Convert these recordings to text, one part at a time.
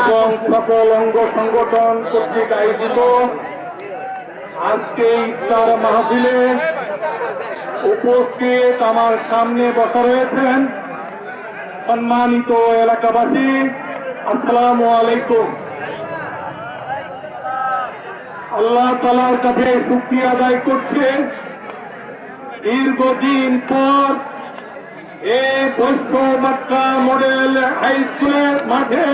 এবং সকল অঙ্গ সংগঠন কর্তৃক আয়োজিত আজকে ইফতার মাহফিলে উপস্থিত আমার সামনে বসা রয়েছেন সম্মানিত এলাকাবাসী, আসসালামু আলাইকুম। আল্লাহ তালার কাছে শুক্রিয়া আদায় করছে। দীর্ঘদিন পর এ বৈশ্য মাত্রা মডেল স্কুলের মাঠে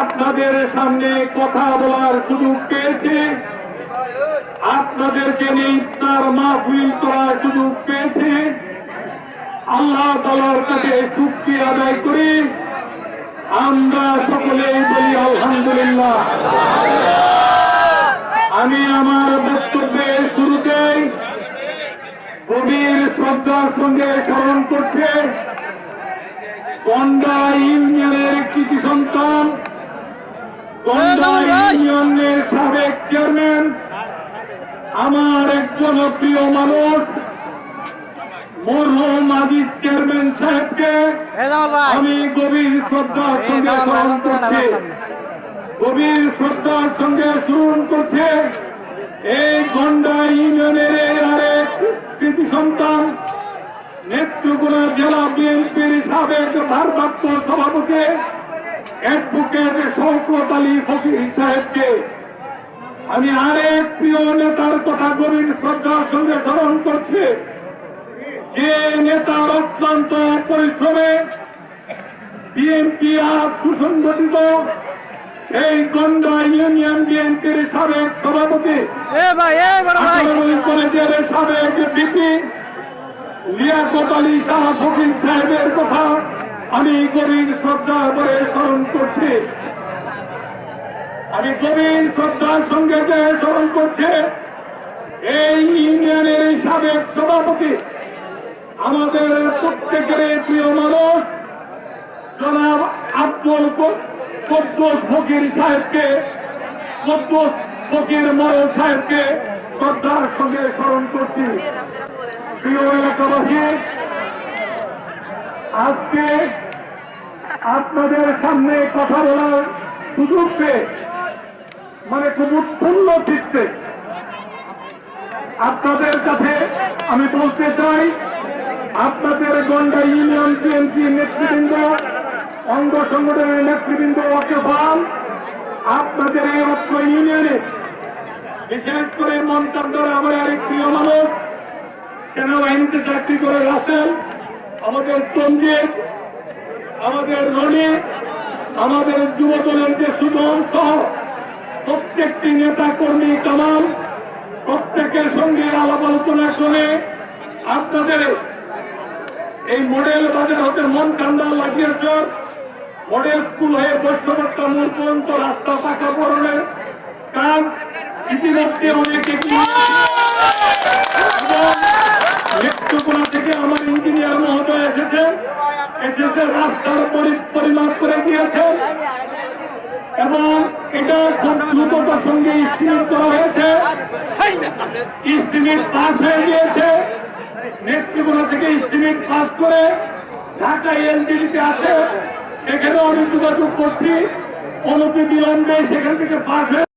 আপনাদের সামনে কথা বলার সুযোগ পেয়েছি। আপনাদেরকে নিয়ে ইফতার মাহফিল করার সুযোগ পেয়েছি। আল্লাহ তালার কাছে চুক্তি আদায় করি আমরা সকলেই বলি আলহামদুলিল্লাহ। আমি আমার বক্তব্যের শুরুতেই গভীর শ্রদ্ধার সঙ্গে স্মরণ করছে গন্ডা ইউনিয়নের কৃতি সন্তান ইউনিয়নের সাবেক চেয়ারম্যান আমার একজন প্রিয় মানুষ মরহুম আজিজ চেয়ারম্যান সাহেবকে আমি গভীর শ্রদ্ধার সঙ্গে স্মরণ করছি। গভীর শ্রদ্ধার সঙ্গে স্মরণ করছে। এই গন্ডা ইউনিয়নের আরেক কৃতি সন্তান নেত্রকোনা জেলা বিএনপির সাবেক ভারপ্রাপ্ত সভাপতি অ্যাডভোকেট শওকত আলী ফকির সাহেবকে। আমি আরেক প্রিয় নেতার কথা গভীর শ্রদ্ধার সঙ্গে স্মরণ করছি। যে নেতার অত্যন্ত পরিশ্রমে বিএনপি আজ সুসংগঠিত। এই গন্ডা ইউনিয়ন বিএনপির সাবেক সভাপতি। কলেজের সাবেক বিপি লিয়াকত আলী শাহ ফকির সাহেবের কথা। আমি গভীর শ্রদ্ধা করে স্মরণ করছি। আমি গভীর শ্রদ্ধার সঙ্গে স্মরণ করছে। এই ইউনিয়নের সাবেক সভাপতি, আমাদের প্রত্যেকের প্রিয় মানুষ, জনাব আব্দুল কদ্দুস ফকির সাহেবকে, কদ্দুস ফকির মরল সাহেবকে শ্রদ্ধার সঙ্গে স্মরণ করছি। প্রিয় এলাকাবাসী আজকে আপনাদের সামনে কথা বলার সুযোগ মানে খুব উৎফুল্ল চিত্তে আপনাদের কাছে আমি বলতে চাই, আপনাদের গন্ডা ইউনিয়ন বিএনপি নেতৃবৃন্দ, অঙ্গ সংগঠনের নেতৃবৃন্দ ওয়াকেফাল, আপনাদের এই অত্র ইউনিয়নে বিশেষ করে মন্ত্রণালয় আমার আরেক প্রিয় মানুষ, সেনাবাহিনীতে চাকরি করে রাসেল আমাদের তঞ্জিত আমাদের রনি আমাদের যুব দলের যে সহ প্রত্যেকটি নেতা কর্মী কামাল, প্রত্যেকের সঙ্গে আলাপ আলোচনা করে আপনাদের এই মডেল বাজার হতে মন কান্দা লাগিয়েছ। মডেল স্কুল হয়ে বৈশ্যবর্তা মূল পর্যন্ত রাস্তা পাকা পড়নের কাজ ইতিমধ্যে অনেক এগিয়ে এবং নেত্রকোনা থেকে আমার ইঞ্জিনিয়ার মহোদয় এসেছেন এসেছে রাস্তার পরিমাপ করে দিয়েছেন এবং এটা খুব দ্রুততার সঙ্গে স্টিমেট করা হয়েছে। স্টিমেট পাস হয়ে গিয়েছে। থেকে পাস করে ঢাকা এলজিডিতে আছে। সেখানেও আমি যোগাযোগ করছি। অনতি বিলম্বে সেখান থেকে পাস হয়ে